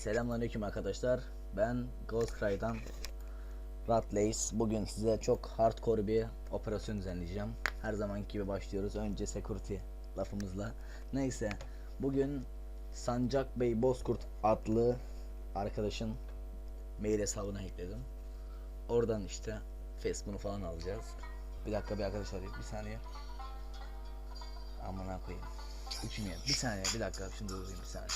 Selamünaleyküm arkadaşlar. Ben Ghostcry'dan Ratlays. Bugün size çok hardcore bir operasyon düzenleyeceğim. Her zamanki gibi başlıyoruz. Önce security lafımızla. Neyse. Bugün Sancak Bey Bozkurt adlı arkadaşın mail hesabına ekledim. Oradan işte Facebook'unu falan alacağız. Bir dakika bir arkadaş arıyor. Bir saniye. Amına koyayım. Üçüncü. Bir saniye bir dakika şimdi durayım bir saniye.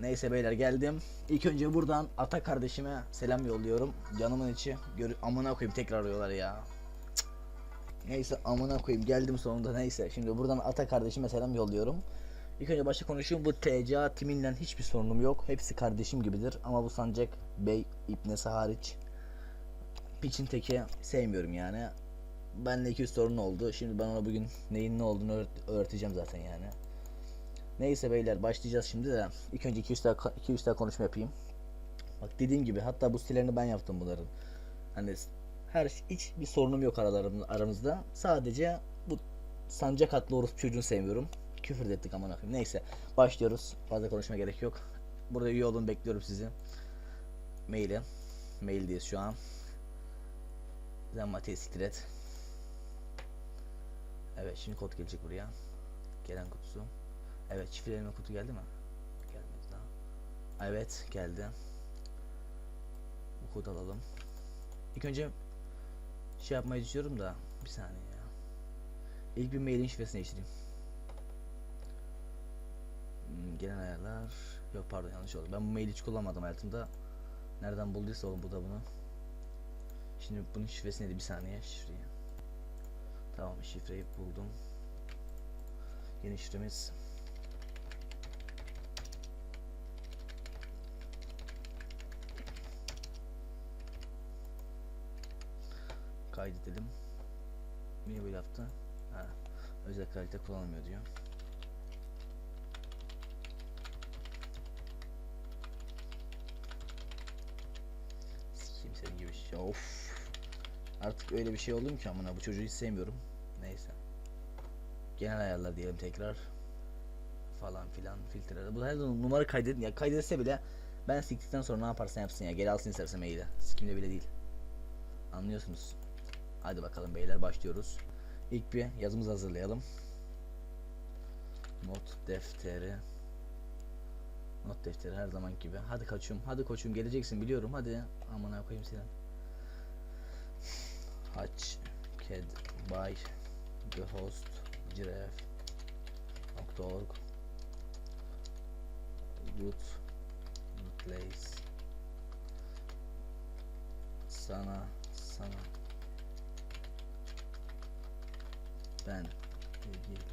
Neyse beyler geldim. İlk önce buradan Ata kardeşime selam yolluyorum. Canımın içi. Gör amına koyayım tekrar arıyorlar ya. Neyse amına koyayım geldim sonunda neyse. Şimdi buradan Ata kardeşime selam yolluyorum. İlk önce başta konuşayım. Bu TCA timinden hiçbir sorunum yok. Hepsi kardeşim gibidir. Ama bu Sancak Bey İbnesi hariç. Piçin teki sevmiyorum yani. Benle iki sorun oldu. Şimdi ben ona bugün neyin ne olduğunu öğret- öğreteceğim zaten yani. Neyse beyler başlayacağız şimdi de ilk önce 2-3 dakika 2-3 dakika konuşma yapayım. Bak dediğim gibi hatta bu sitelerini ben yaptım bunların. Hani her hiç bir sorunum yok aralarım, aramızda. Sadece bu sancak atlı orospu çocuğunu sevmiyorum. Küfür ettik aman akım. Neyse başlıyoruz. Fazla konuşma gerek yok. Burada üye olun bekliyorum sizi. Maili. Maildeyiz şu an. Zammatiye siktir et. Evet şimdi kod gelecek buraya. Gelen kutusu. Evet şifreleme kutu geldi mi? Gelmedi daha. Evet geldi. Bu kodu alalım. İlk önce şey yapmayı düşünüyorum da bir saniye ya. İlk bir mailin şifresini değiştireyim. Hmm, gelen ayarlar. Yok pardon yanlış oldu. Ben bu maili hiç kullanmadım hayatımda. Nereden bulduysa oğlum bu da bunu. Şimdi bunun şifresi neydi? Bir saniye şifreyi. Tamam şifreyi buldum. Yeni şifremiz kaydedelim. Niye böyle yaptı? Ha, özel kalite kullanılmıyor diyor. Sikeyim senin gibi şey. Of. Artık öyle bir şey oldum ki amına bu çocuğu hiç sevmiyorum. Neyse. Genel ayarlar diyelim tekrar. Falan filan filtreler. Bu her zaman numara kaydet ya kaydetse bile ben siktikten sonra ne yaparsan yapsın ya. Geri alsın istersen maili. Sikimde bile değil. Anlıyorsunuz. Hadi bakalım beyler başlıyoruz. İlk bir yazımızı hazırlayalım. Not defteri. Not defteri her zaman gibi. Hadi kaçım. Hadi koçum geleceksin biliyorum. Hadi. Aman koyayım seni. Haç ked by the host giraffe.org good place sana sana ben ilgili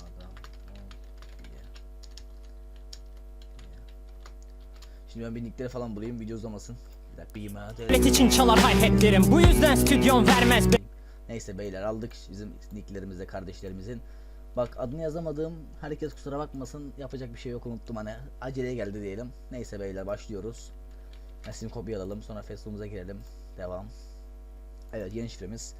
adam ol diye. Şimdi ben bir nickleri falan bulayım video uzamasın. Bir dakika bir için çalar hi-hatlerim Bu yüzden stüdyon vermez Neyse beyler aldık bizim nicklerimizde kardeşlerimizin. Bak adını yazamadığım herkes kusura bakmasın yapacak bir şey yok unuttum hani aceleye geldi diyelim. Neyse beyler başlıyoruz. Resim kopya alalım sonra Facebook'umuza girelim. Devam. Evet yeni şifremiz.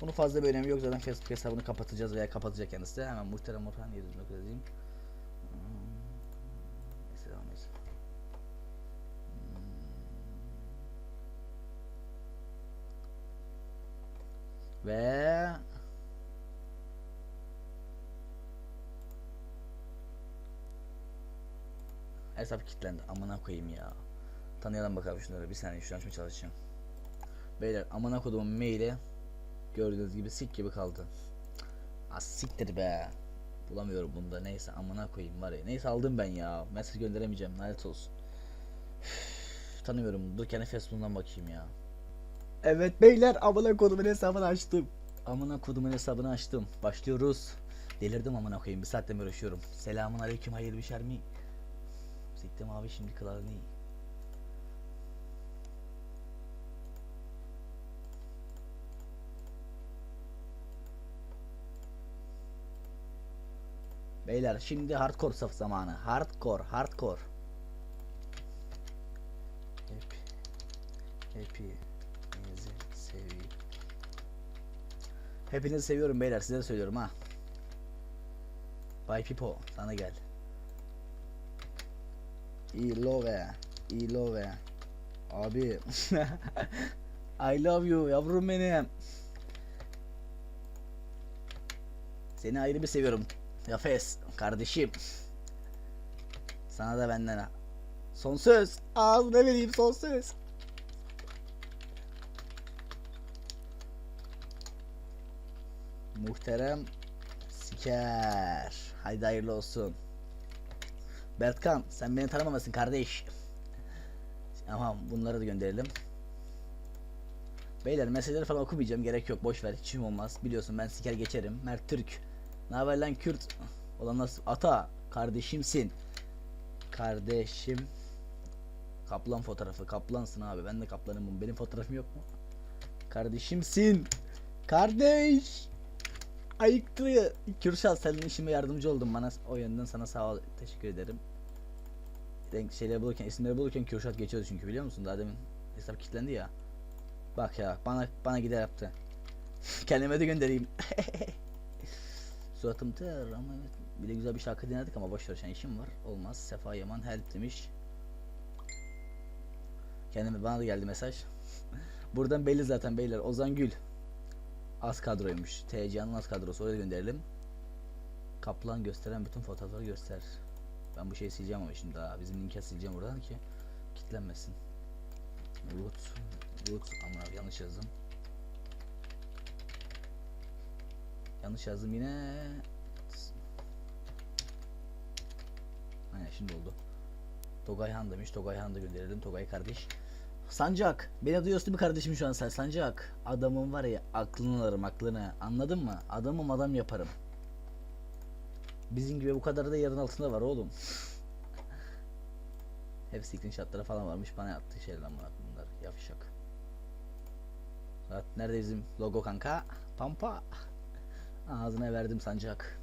Bunun fazla bir önemi yok zaten Facebook hesabını kapatacağız veya kapatacak kendisi de. Hemen muhterem Orhan 709 yazayım. Ve Hesap kilitlendi. Amına koyayım ya. Tanıyalım bakalım şunları. Bir saniye şu açmaya çalışacağım. Beyler amına koyduğum maili gördüğünüz gibi sik gibi kaldı. Az siktir be. Bulamıyorum bunda. Neyse amına koyayım var ya. Neyse aldım ben ya. Mesaj gönderemeyeceğim. Lanet olsun. Üf, Tanımıyorum. Dur kendi Facebook'undan bakayım ya. Evet beyler amına kodumun hesabını açtım. Amına kodumun hesabını açtım. Başlıyoruz. Delirdim amına koyayım. Bir saatten uğraşıyorum. Selamun aleyküm hayırlı bir şer mi? Siktim abi şimdi kılarını. Beyler şimdi hardcore saf zamanı. Hardcore, hardcore. Hep, hepinizi seviyorum. Hepinizi seviyorum beyler size söylüyorum ha. Bay Pipo sana gel. Ilove. Ilove. Abi. I love you yavrum benim. Seni ayrı bir seviyorum. Yafes kardeşim. Sana da benden ha. Son söz. Ağzına vereyim son söz. Muhterem Siker. Haydi hayırlı olsun. Bertkan sen beni tanımamasın kardeş. Tamam bunları da gönderelim. Beyler meseleleri falan okumayacağım gerek yok boş ver hiç olmaz. Biliyorsun ben siker geçerim. Mert Türk. Ne haber lan Kürt? Olan nasıl? Ata kardeşimsin. Kardeşim. Kaplan fotoğrafı. Kaplansın abi. Ben de kaplanım. Benim fotoğrafım yok mu? Kardeşimsin. Kardeş. Ayıktı. Kürşat senin işime yardımcı oldun bana. O yönden sana sağ ol. Teşekkür ederim. Renk şeyleri bulurken, isimleri bulurken Kürşat geçiyordu çünkü biliyor musun? Daha demin hesap kilitlendi ya. Bak ya bana bana gider yaptı. Kendime de göndereyim. Suratım ter ama evet. Bir de güzel bir şarkı dinledik ama boş ver işim var. Olmaz. Sefa Yaman help demiş. Kendime bana da geldi mesaj. Buradan belli zaten beyler. Ozan Gül. Az kadroymuş. TC'nin az kadrosu. Oraya gönderelim. Kaplan gösteren bütün fotoğrafları göster. Ben bu şeyi sileceğim ama şimdi daha bizim linke sileceğim buradan ki kitlenmesin. Root Root abi yanlış yazdım. Yanlış yazdım yine. Aynen şimdi oldu. Togayhan demiş. Togayhan da gönderelim. Togay kardeş. Sancak. Beni duyuyorsun bir kardeşim şu an sen. Sancak. Adamın var ya aklını alırım aklını. Anladın mı? Adamım adam yaparım. Bizim gibi bu kadar da yerin altında var oğlum. Hep screenshotları falan varmış bana yaptığı şeyler lan bunlar yavşak. Saat nerede bizim logo kanka? Pampa. Ağzına verdim sancak.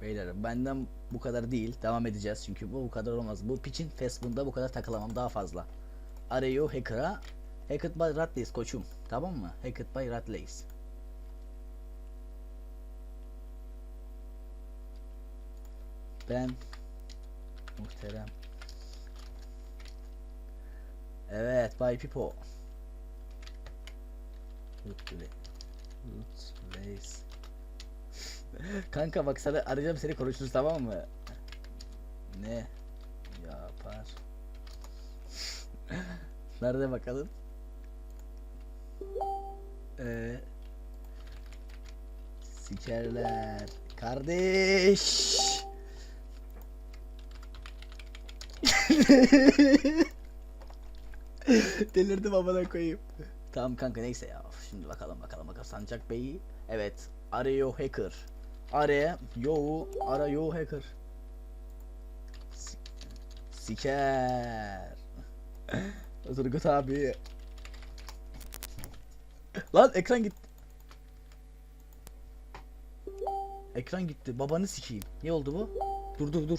Beyler benden bu kadar değil. Devam edeceğiz çünkü bu bu kadar olmaz. Bu piçin Facebook'unda bu kadar takılamam daha fazla. Arıyor hacker'a. Hacked by Ratlays koçum. Tamam mı? Hacked by Ratlays. Ben muhterem. Evet Bay Pipo. Loot Loot Blaze. Kanka bak sana arayacağım seni konuşuruz tamam mı? Ne yapar? Nerede bakalım? Ee, sikerler. Kardeş. Delirdim amına koyayım. Tamam kanka neyse ya. Şimdi bakalım bakalım bakalım. Sancak Bey. Evet. Arıyor hacker. Are yo ara yo hacker. Siker. Turgut abi. Lan ekran gitti. Ekran gitti. Babanı sikeyim. Ne oldu bu? Dur dur dur.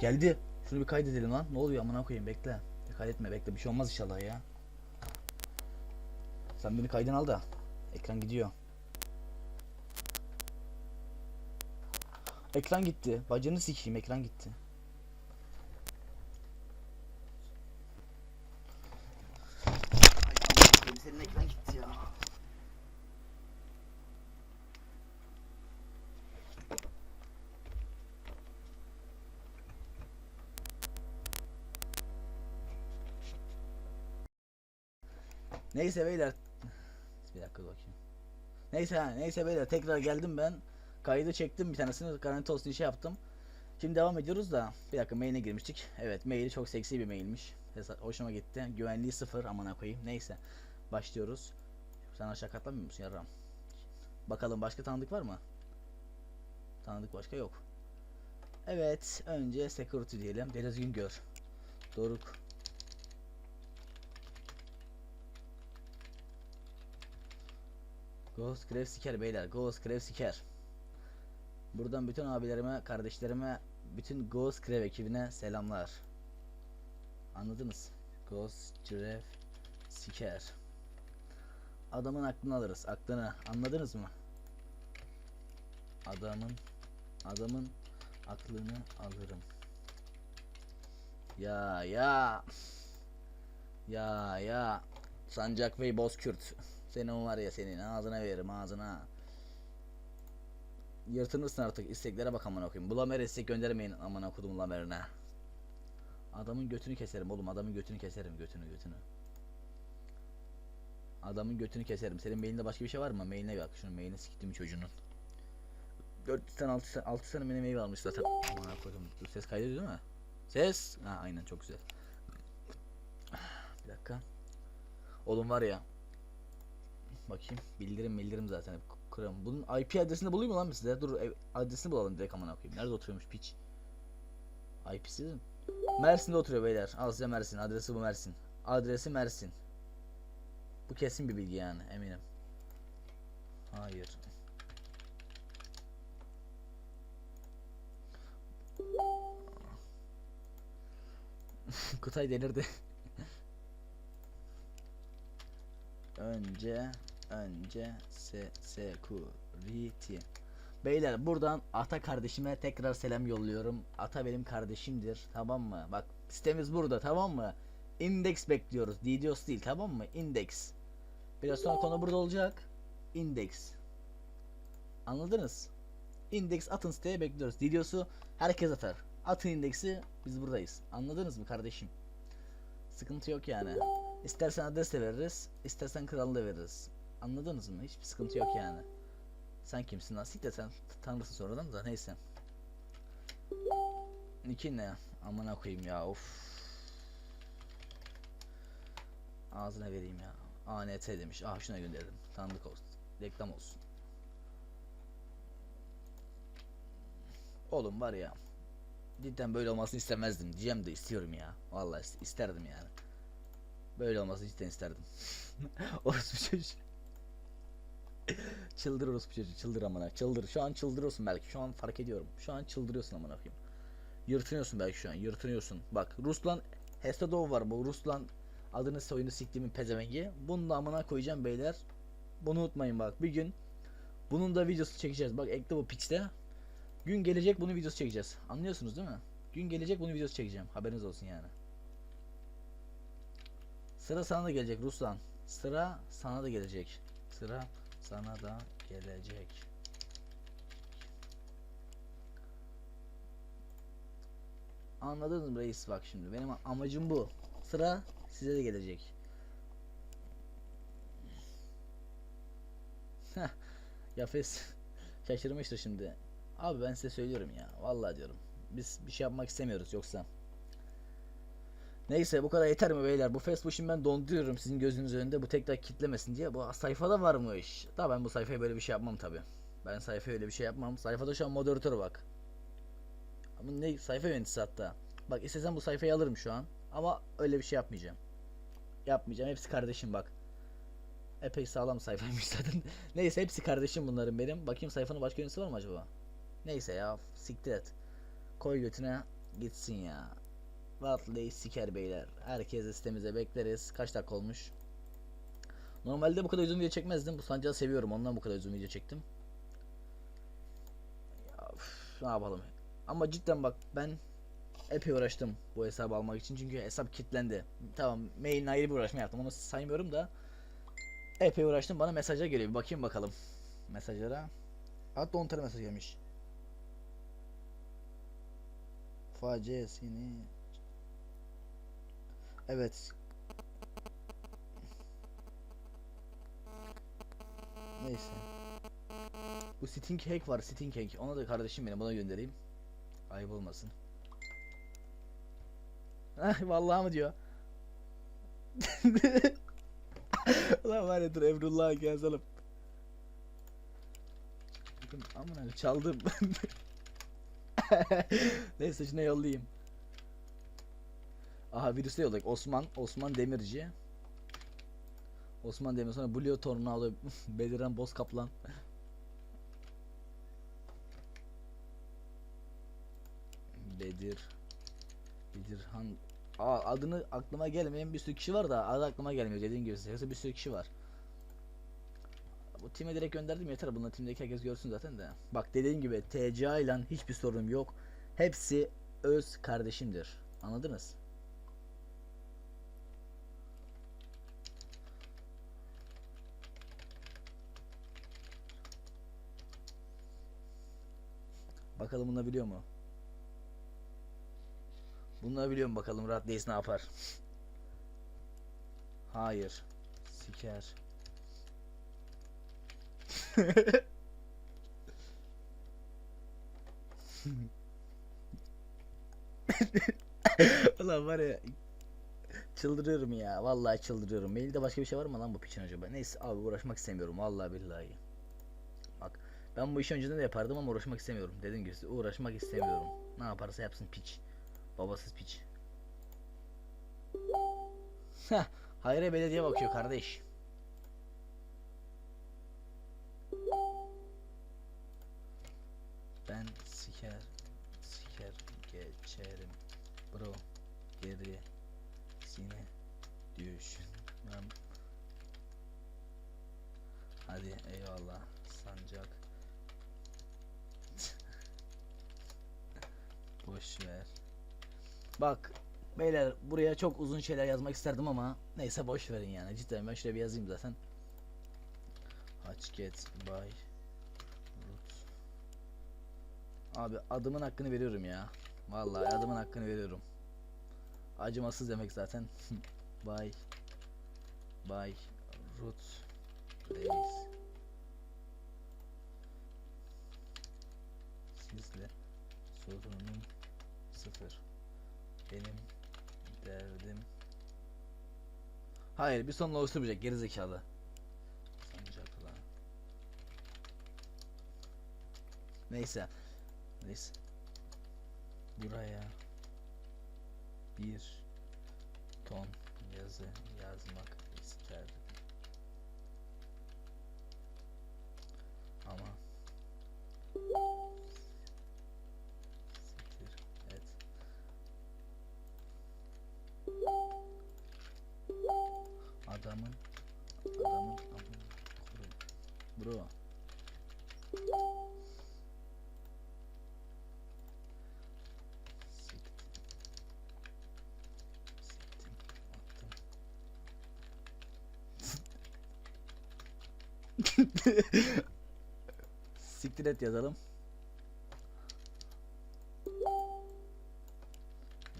Geldi. Şunu bir kaydedelim lan. Ne oluyor amına koyayım bekle. Kaydetme bekle. Bir şey olmaz inşallah ya. Sen beni kaydın al da. Ekran gidiyor. Ekran gitti. Bacını sikeyim ekran gitti. Senin ekran gitti ya. Neyse beyler. Dakika bakayım. Neyse ha, neyse beyler tekrar geldim ben. Kaydı çektim bir tanesini garanti olsun şey yaptım. Şimdi devam ediyoruz da bir dakika maile girmiştik. Evet maili çok seksi bir mailmiş. Hoşuma gitti. Güvenliği sıfır amına koyayım. Neyse. Başlıyoruz. Sen aşağı katlamıyor musun yarram? Bakalım başka tanıdık var mı? Tanıdık başka yok. Evet. Önce security diyelim. Deniz Güngör. Doruk. Ghost Grave Siker beyler. Ghost Grave Siker. Buradan bütün abilerime, kardeşlerime, bütün Ghost Grave ekibine selamlar. Anladınız? Ghost Grave Siker. Adamın aklını alırız. Aklını. Anladınız mı? Adamın adamın aklını alırım. Ya ya. Ya ya. Sancak Bey Bozkürt. Senin var ya senin ağzına veririm ağzına. Yırtınırsın artık isteklere bak amına koyayım. Bulamer istek göndermeyin amına kodum lamerine. Adamın götünü keserim oğlum adamın götünü keserim götünü götünü. Adamın götünü keserim. Senin mailinde başka bir şey var mı? Mailine bak. Şunun mailini siktim çocuğunun. 4 tane 6 tane 6 tane benim mail almış zaten. Aman koydum. Dur ses kaydediyor değil mi? Ses. Ha aynen çok güzel. Bir dakika. Oğlum var ya. Bakayım. Bildirim bildirim zaten hep kırım. Bunun IP adresini bulayım mı lan size? Dur ev adresini bulalım direkt amına koyayım. Nerede oturuyormuş piç? IP'si mi? Mersin'de oturuyor beyler. Al size Mersin. Adresi bu Mersin. Adresi Mersin. Bu kesin bir bilgi yani eminim. Hayır. Kutay delirdi. önce önce se security. Beyler buradan Ata kardeşime tekrar selam yolluyorum. Ata benim kardeşimdir. Tamam mı? Bak sitemiz burada tamam mı? Index bekliyoruz. DDoS değil tamam mı? Index. Biraz sonra konu burada olacak. Index. Anladınız? Index atın siteye bekliyoruz. DDoS'u herkes atar. Atın indeksi biz buradayız. Anladınız mı kardeşim? Sıkıntı yok yani. İstersen adres de veririz, istersen kralı da veririz. Anladınız mı? Hiçbir sıkıntı yok yani. Sen kimsin lan? Sik de sen t- tanırsın sonradan da neyse. Nikin ne? Amına koyayım ya of. Ağzına vereyim ya. ANT demiş. Ah şuna gönderdim. Tanıdık olsun. Reklam olsun. Oğlum var ya. Cidden böyle olmasını istemezdim. Diyeceğim de istiyorum ya. Vallahi is- isterdim yani. Böyle olmasını cidden isterdim. orospu çocuğu. çıldır orospu çocuğu. Çıldır amına. Çıldır. Şu an çıldırıyorsun belki. Şu an fark ediyorum. Şu an çıldırıyorsun amına koyayım. Yırtınıyorsun belki şu an. Yırtınıyorsun. Bak Ruslan Hestadov var bu. Ruslan adını soyunu siktiğimin pezevengi. Bunu da amına koyacağım beyler. Bunu unutmayın bak. Bir gün bunun da videosu çekeceğiz. Bak ekle bu piçte. Gün gelecek bunu videosu çekeceğiz. Anlıyorsunuz değil mi? Gün gelecek bunu videosu çekeceğim. Haberiniz olsun yani. Sıra sana da gelecek Ruslan. Sıra sana da gelecek. Sıra sana da gelecek. Anladınız mı reis bak şimdi. Benim amacım bu. Sıra size de gelecek. Heh, Yafes şaşırmıştır şimdi. Abi ben size söylüyorum ya. Vallahi diyorum. Biz bir şey yapmak istemiyoruz yoksa. Neyse bu kadar yeter mi beyler? Bu Facebook şimdi ben donduruyorum sizin gözünüz önünde bu tekrar kitlemesin diye. Bu sayfada varmış. Da ben bu sayfaya böyle bir şey yapmam tabi. Ben sayfaya öyle bir şey yapmam. Sayfada şu an moderatör bak. Ama ne sayfa yöneticisi hatta. Bak istesem bu sayfayı alırım şu an. Ama öyle bir şey yapmayacağım. Yapmayacağım. Hepsi kardeşim bak. Epey sağlam sayfaymış zaten. Neyse hepsi kardeşim bunların benim. Bakayım sayfanın başka yöneticisi var mı acaba? Neyse ya siktir et. Koy götüne gitsin ya. Vallahi siker beyler. Herkes sitemize bekleriz. Kaç dakika olmuş? Normalde bu kadar uzun video çekmezdim. Bu sancağı seviyorum. Ondan bu kadar uzun video çektim. Ya, üf, ne yapalım? Ama cidden bak ben epey uğraştım bu hesabı almak için. Çünkü hesap kilitlendi. Tamam mailin ayrı bir uğraşma yaptım. Onu saymıyorum da epey uğraştım. Bana mesajlar geliyor. Bir bakayım bakalım mesajlara. Hatta 10 tane mesaj gelmiş. Faciasını Evet. Neyse. Bu Sting Hack var Sting Hack. Ona da kardeşim benim buna göndereyim. Ayıp olmasın. Vallahi mı diyor. Ulan var ya dur Emrullah'a yazalım. Amına çaldım. Neyse şuna yollayayım. Aha virüse yolladık. Osman, Osman Demirci. Osman Demir sonra Blue Tornado, Beliren Boz Kaplan. Bedir Bedirhan Aa, adını aklıma gelmeyen bir sürü kişi var da adı aklıma gelmiyor dediğin gibi size. Bir sürü kişi var. Bu time direkt gönderdim yeter. Bununla timdeki herkes görsün zaten de. Bak dediğim gibi TCA ile hiçbir sorunum yok. Hepsi öz kardeşimdir. Anladınız? Bakalım bunlar biliyor mu? Bunlar biliyor mu bakalım Rahat Reis ne yapar? Hayır. Siker. Ulan var ya çıldırıyorum ya vallahi çıldırıyorum. Mailde başka bir şey var mı lan bu piçin acaba? Neyse abi uğraşmak istemiyorum vallahi billahi. Ben bu işi önceden de yapardım ama uğraşmak istemiyorum. Gibi size uğraşmak istemiyorum. Ne yaparsa yapsın piç. Babasız piç. Heh, Hayri belediye bakıyor kardeş. Ben siker siker geçerim bro geri seni düşünmem Hadi eyvallah sancak Boş ver Bak beyler buraya çok uzun şeyler yazmak isterdim ama neyse boş verin yani cidden ben şuraya bir yazayım zaten Hatch get by root Abi adımın hakkını veriyorum ya. Vallahi adımın hakkını veriyorum. Acımasız demek zaten. Bay Bay Ruth Reis Sizle sorunum sıfır. Benim derdim Hayır bir sonla oluşturmayacak gerizekalı. Sancakla. Neyse. Neyse. Buraya bir ton yazı yazmak isterdim. Ama Siktir et yazalım.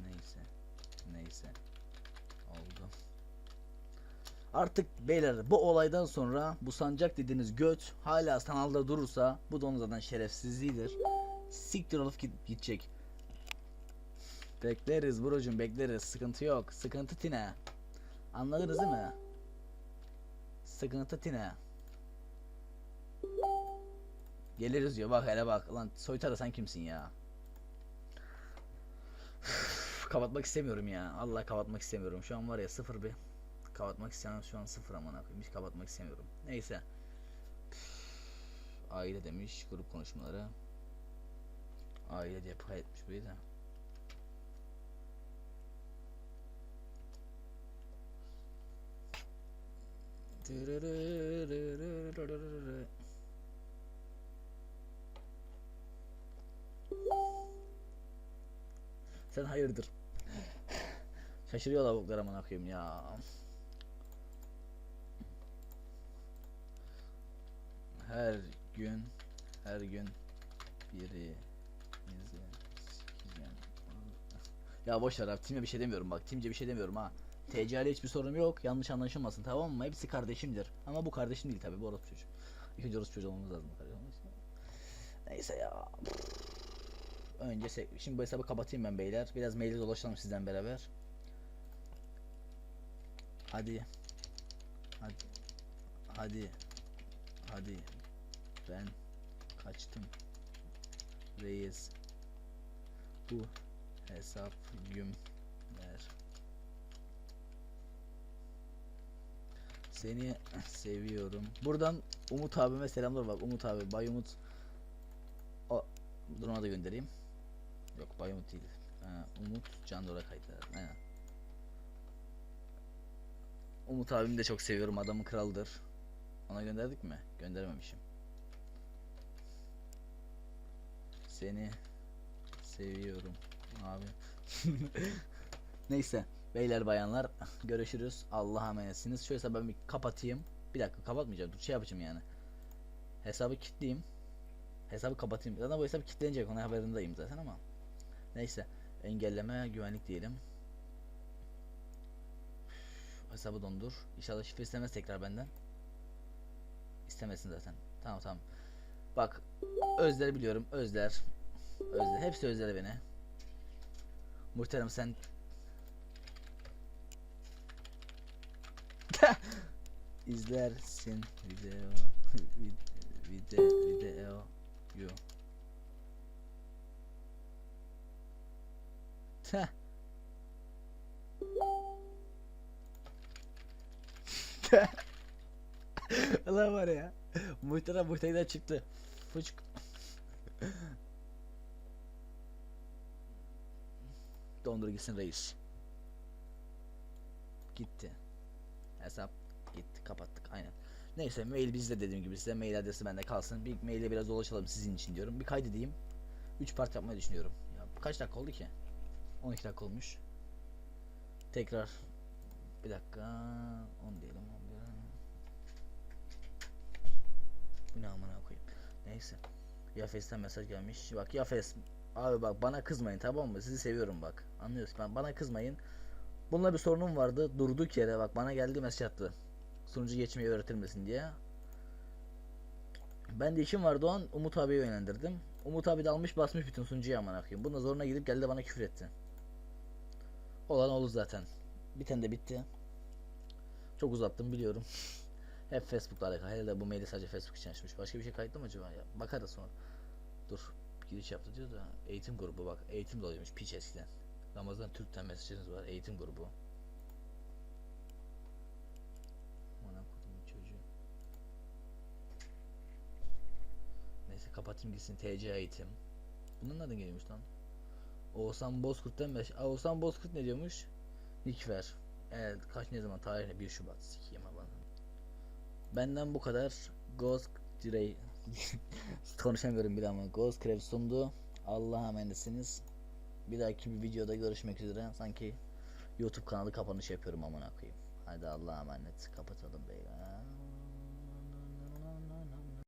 Neyse. Neyse. Oldu. Artık beyler bu olaydan sonra bu sancak dediğiniz göt hala sanalda durursa bu da onun zaten şerefsizliğidir. Siktir olup gidecek. Bekleriz brocum bekleriz. Sıkıntı yok. Sıkıntı tine. Anladınız değil mi? Sıkıntı tine. Geliriz diyor bak hele bak. Lan soytarı sen kimsin ya? kapatmak istemiyorum ya. Allah kapatmak istemiyorum. Şu an var ya sıfır bir. Kapatmak istemem şu an sıfır amına koyayım. Hiç kapatmak istemiyorum. Neyse. Aile demiş grup konuşmaları. Aile diye etmiş burayı da. Sen hayırdır? Şaşırıyor lavuklar amına koyayım ya. Her gün her gün biri. Ya boş ver abi Tim'e bir şey demiyorum bak Tim'ce bir şey demiyorum ha. TC'yle hiçbir sorunum yok yanlış anlaşılmasın tamam mı? Hepsi kardeşimdir. Ama bu kardeşim değil tabi bu orospu çocuğu. İlk önce orospu çocuğu olmamız lazım. Neyse ya. Önce şimdi bu hesabı kapatayım ben beyler. Biraz maili dolaşalım sizden beraber. Hadi. Hadi. Hadi. Hadi. Ben kaçtım. Reis. Bu hesap gümler. Seni seviyorum. Buradan Umut abime selamlar bak. Umut abi, Bay Umut. O, dur ona da göndereyim. Yok Bay Umut değil. Ha, Umut Can Dora kayıtlar. Aynen. Umut abimi de çok seviyorum. Adamın kralıdır. Ona gönderdik mi? Göndermemişim. Seni seviyorum abi. Neyse beyler bayanlar görüşürüz. Allah'a emanetsiniz. Şu ben bir kapatayım. Bir dakika kapatmayacağım. Dur şey yapacağım yani. Hesabı kilitleyeyim. Hesabı kapatayım. Zaten bu hesap kilitlenecek. Ona haberindeyim zaten ama. Neyse. Engelleme güvenlik diyelim. Hesabı dondur. İnşallah şifre istemez tekrar benden. İstemesin zaten. Tamam tamam. Bak Özler biliyorum. Özler. Özler. Hepsi Özler beni. Muhterem sen izlersin video vid- video video you. Teh. Allah var ya. Muhterem muhterem çıktı. Fıçk. Dondur gitsin reis. Gitti. Hesap gitti. Kapattık. Aynen. Neyse mail bizde dediğim gibi size mail adresi bende kalsın. Bir maile biraz dolaşalım sizin için diyorum. Bir kaydedeyim. 3 part yapmayı düşünüyorum. Ya kaç dakika oldu ki? 12 dakika olmuş. Tekrar bir dakika 10 diyelim 11. Bu ne amına koyayım. Neyse. Yafes'ten mesaj gelmiş. Bak Yafes abi bak bana kızmayın tamam mı? Sizi seviyorum bak. Anlıyorsun. Ben bana kızmayın. Bununla bir sorunum vardı. Durduk yere bak bana geldi mesaj attı. Sunucu geçmeyi öğretilmesin diye. Ben de işim vardı o an Umut abiye yönlendirdim. Umut abi de almış basmış bütün sunucuyu amına koyayım. Bunda zoruna gidip geldi bana küfür etti. Olan oldu zaten. Biten de bitti. Çok uzattım biliyorum. Hep Facebook'la alakalı. Herhalde bu maili sadece Facebook için açmış. Başka bir şey kayıtlı mı acaba ya? Bakarız sonra. Dur. Giriş yaptı diyor da. Eğitim grubu bak. Eğitim de oluyormuş. Piç eskiden. Ramazan Türk'ten mesajınız var. Eğitim grubu. Neyse kapatayım gitsin. TC eğitim. Bunun nereden geliyormuş lan? Oğuzhan Bozkurt'tan meş... Aa, Oğuzhan Bozkurt ne diyormuş? Nikfer. Evet kaç ne zaman tarihine 1 Şubat. Sikiyim bana. Benden bu kadar. Ghost Direy konuşamıyorum bile ama Ghost Crab sundu. Allah'a emanetsiniz. Bir dahaki bir videoda görüşmek üzere. Sanki YouTube kanalı kapanış yapıyorum amına koyayım. Hadi Allah'a emanet. Kapatalım beyler.